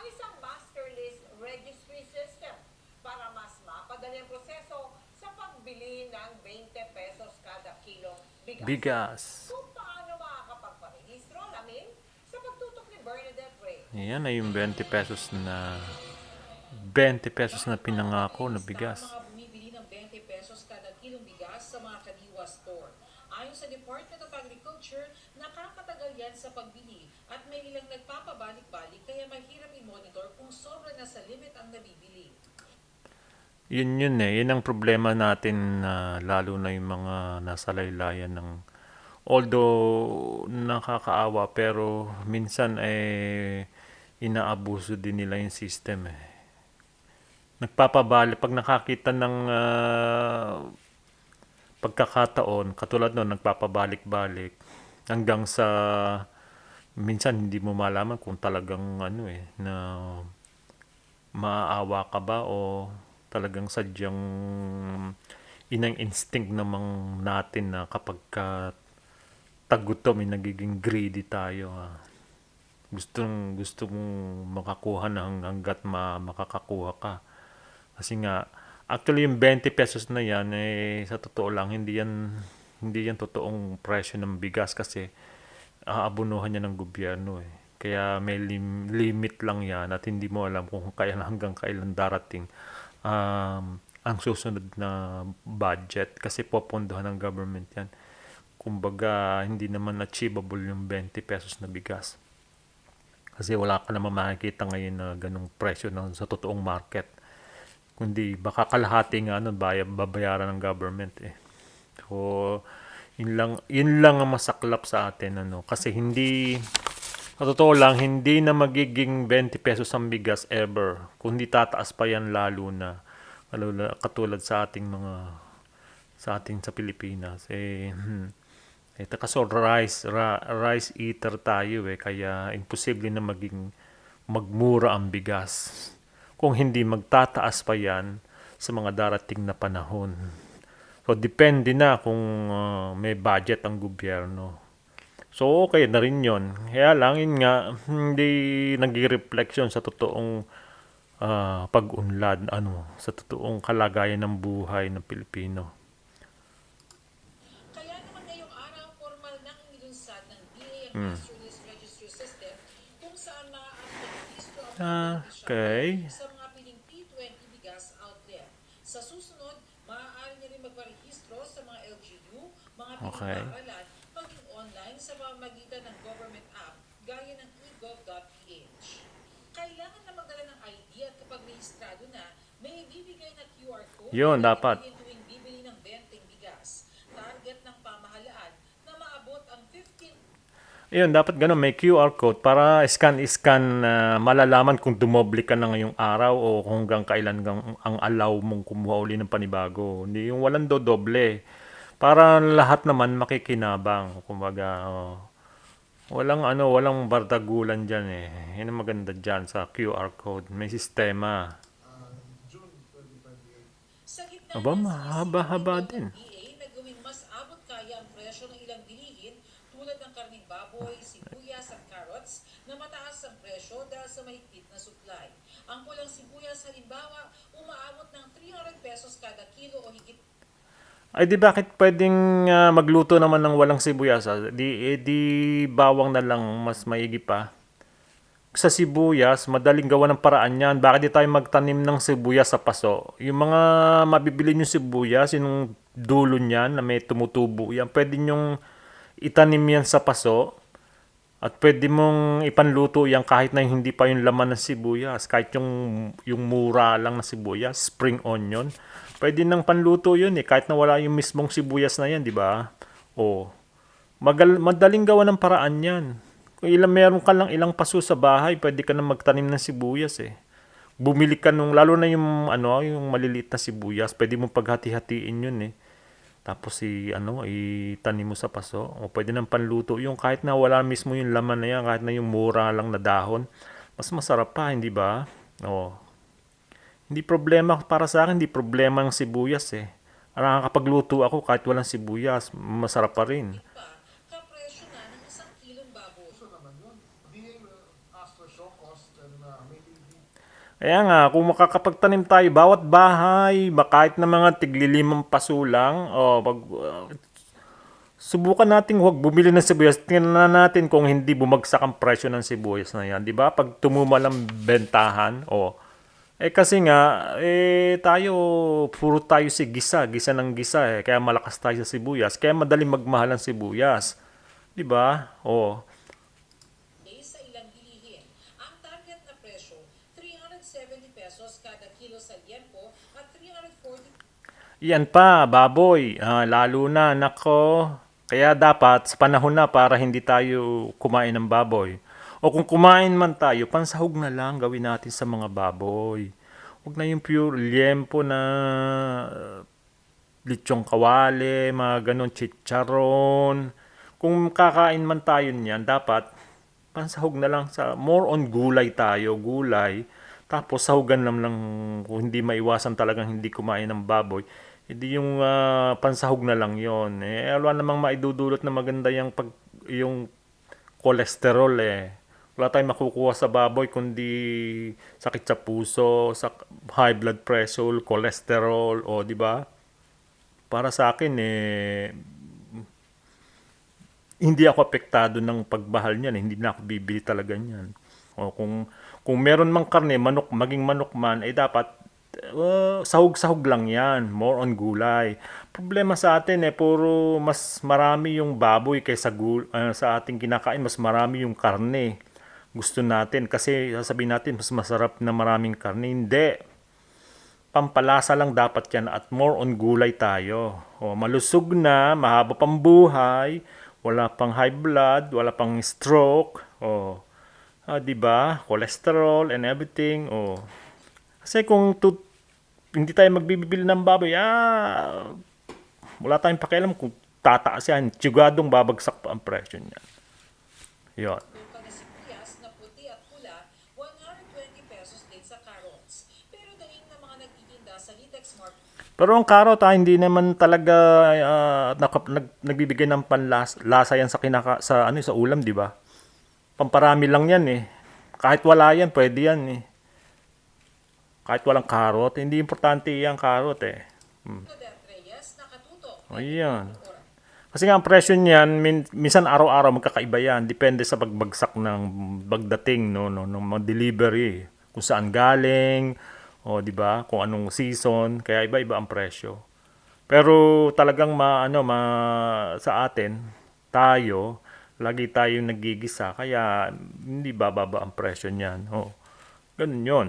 ang isang master list registry system para mas mapadali ang proseso sa pagbili ng 20 pesos kada kilong bigas. Bigas. Kung paano makakapagparehistro, alamin sa pagtutok ni Bernadette Ray. Yan ay yung 20 pesos na 20 pesos na pinangako na bigas. Mga bumibili ng 20 pesos kada kilong bigas sa mga kadiwa store. Ayon sa Department of Agriculture, nakakatagal yan sa pagbili at may ilang nagpapabalik-balik kaya mahirap i-monitor kung sobra na sa limit ang nabibili. Yun yun eh. Yun ang problema natin na lalo na yung mga nasa laylayan ng although nakakaawa pero minsan eh inaabuso din nila yung system eh. Nagpapabali pag nakakita ng ah, pagkakataon katulad nun nagpapabalik-balik hanggang sa minsan hindi mo malaman kung talagang ano eh na maaawa ka ba o talagang sadyang inang instinct namang natin na kapag ka tagutom ay nagiging greedy tayo ha. Gustong gusto mong makakuha hang- hanggat ma, makakakuha ka. Kasi nga actually yung 20 pesos na yan eh sa totoo lang hindi yan hindi yan totoong presyo ng bigas kasi aabunuhan niya ng gobyerno eh. Kaya may lim- limit lang yan at hindi mo alam kung kailan hanggang kailan darating um, ang susunod na budget kasi popondohan ng government yan. Kumbaga, hindi naman achievable yung 20 pesos na bigas. Kasi wala ka naman makikita ngayon na ganong presyo ng, sa totoong market. Kundi baka kalahati nga bayad, babayaran ng government eh. So, yun lang, yun lang ang masaklap sa atin. Ano, kasi hindi, sa totoo lang, hindi na magiging 20 pesos ang bigas ever. Kundi tataas pa yan lalo na, katulad sa ating mga, sa ating sa Pilipinas. Eh, hmm, eh, kaso rice, ra, rice eater tayo eh, kaya imposible na maging magmura ang bigas. Kung hindi magtataas pa yan sa mga darating na panahon. So, depende na kung ah, may budget ang gobyerno. So, okay na rin yun. Kaya lang, yun nga, hindi nag-reflection sa totoong ah, pag-unlad, ano, sa totoong kalagayan ng buhay ng Pilipino. Kaya naman ngayong araw, formal nang inilunsad ng DA ang Hmm. Master List Registry System kung saan mag-registro ang Ah, mga okay. sa mga piling P20 bigas outlet. Sa susunod, maaari niya rin magparehistro sa mga LGU, mga Okay. paaralan, maging online sa pamamagitan ng government app gaya ng egov.ph. Kailangan na magdala ng ID at kapag rehistrado na, may ibibigay na QR code Yun, dapat. bibilhin tuwing bibili ng 20 bigas. Target ng pamahalaan na maabot ang 15 Ayun, dapat ganun, may QR code para scan-scan na malalaman kung dumoble ka na ngayong araw o kung hanggang kailan gang, ang allow mong kumuha uli ng panibago. Hindi yung walang dodoble. Para lahat naman makikinabang. Kumbaga, oh. walang ano, walang bardagulan dyan eh. Yan ang maganda dyan sa QR code. May sistema. Gitna Aba, mahaba-haba din. ng DA na gawing mas abot kaya ang presyo ng ilang bilihin tulad ng karning baboy, sibuyas at carrots na mataas ang presyo dahil sa mahigpit na supply. Ang pulang sibuyas halimbawa umaabot ng 300 pesos kada kilo o higit Ay di bakit pwedeng ah, magluto naman ng walang sibuyas? ah? Di, eh, di bawang na lang mas maigi pa. Sa sibuyas, madaling gawa ng paraan yan. Bakit di tayo magtanim ng sibuyas sa paso? Yung mga mabibili nyo sibuyas, yung dulo niyan na may tumutubo yan, pwede nyong itanim yan sa paso. At pwede mong ipanluto yan kahit na hindi pa yung laman ng sibuyas. Kahit yung, yung mura lang na sibuyas, spring onion. Pwede nang panluto yun eh. Kahit na wala yung mismong sibuyas na yan, di ba? O, magal, madaling gawa ng paraan yan. Kung ilang meron ka lang ilang paso sa bahay, pwede ka na magtanim ng sibuyas eh. Bumili ka nung, lalo na yung, ano, yung maliliit na sibuyas, pwede mo paghati-hatiin yun eh. Tapos si ano, itanim mo sa paso. O pwede nang panluto yung kahit na wala mismo yung laman na yan, kahit na yung mura lang na dahon. Mas masarap pa, hindi ba? O. Hindi problema para sa akin, hindi problema ang sibuyas eh. Nakakapagluto ako kahit walang sibuyas, masarap pa rin. pa kapresyo na ng isang kilong baboy. ask for show cost and uh, maybe we Kaya nga, kung makakapagtanim tayo, bawat bahay, ba kahit na mga tiglilimang paso lang, o pag, uh, subukan natin huwag bumili ng sibuyas. Tingnan na natin kung hindi bumagsak ang presyo ng sibuyas na yan. Di ba? Pag tumumal ang bentahan, o, eh kasi nga, eh tayo, puro tayo si gisa, gisa ng gisa eh. Kaya malakas tayo sa sibuyas. Kaya madaling magmahal ang sibuyas. Di ba? O, Day sa ilang bilihin. Ang target na presyo, 370 pesos kada kilo sa liempo at 340 Yan pa, baboy. Ah, lalo na, nako. Kaya dapat, sa panahon na para hindi tayo kumain ng baboy. O kung kumain man tayo, pansahog na lang gawin natin sa mga baboy. Huwag na yung pure liempo na uh, lechong kawale, mga ganon, chicharon. Kung kakain man tayo niyan, dapat pansahog na lang sa more on gulay tayo, gulay. Tapos sahugan lang lang kung hindi maiwasan talagang hindi kumain ng baboy. Hindi yung ah, pansahog na lang yon. Eh wala namang maidudulot na maganda yung pag yung cholesterol eh. Wala tayong makukuha sa baboy kundi sakit sa puso, sa high blood pressure, cholesterol, o di ba? Para sa akin eh hindi ako apektado ng pagbahal niyan, eh. hindi na ako bibili talaga niyan. O kung kung meron mang karne, manok, maging manok man, ay dapat uh, sahog-sahog lang yan. More on gulay. Problema sa atin eh, puro mas marami yung baboy kaysa gul uh, sa ating kinakain, mas marami yung karne. Gusto natin kasi sasabihin natin mas masarap na maraming karne. Hindi. Pampalasa lang dapat yan at more on gulay tayo. O, malusog na, mahaba pang buhay, wala pang high blood, wala pang stroke. O, ah, 'di ba? Cholesterol and everything. O. Kasi kung tu- hindi tayo magbibili ng baboy, ah, wala tayong pakialam kung tataas yan. Tsugadong babagsak pa ang presyo niyan. Yun. Lupa na sibuyas na puti at pula, 120 pesos din sa carrots. Pero ang karot ah, hindi naman talaga nakap- nag, nagbibigay ng panlasa lasa yan sa kinaka sa ano sa ulam, 'di ba? Pamparami lang yan eh. Kahit wala yan, pwede yan eh. Kahit walang karot, hindi importante yung karot eh. nakatutok. Ayan. Kasi nga ang presyo niyan, min, minsan araw-araw magkakaiba yan. Depende sa pagbagsak ng bagdating, no, no, ng mga delivery. Kung saan galing, o di ba? Kung anong season, kaya iba-iba ang presyo. Pero talagang ma, ano, ma, sa atin, tayo, lagi tayong nagigisa, kaya hindi bababa ang presyo niyan. Oh. Ganun 'yon.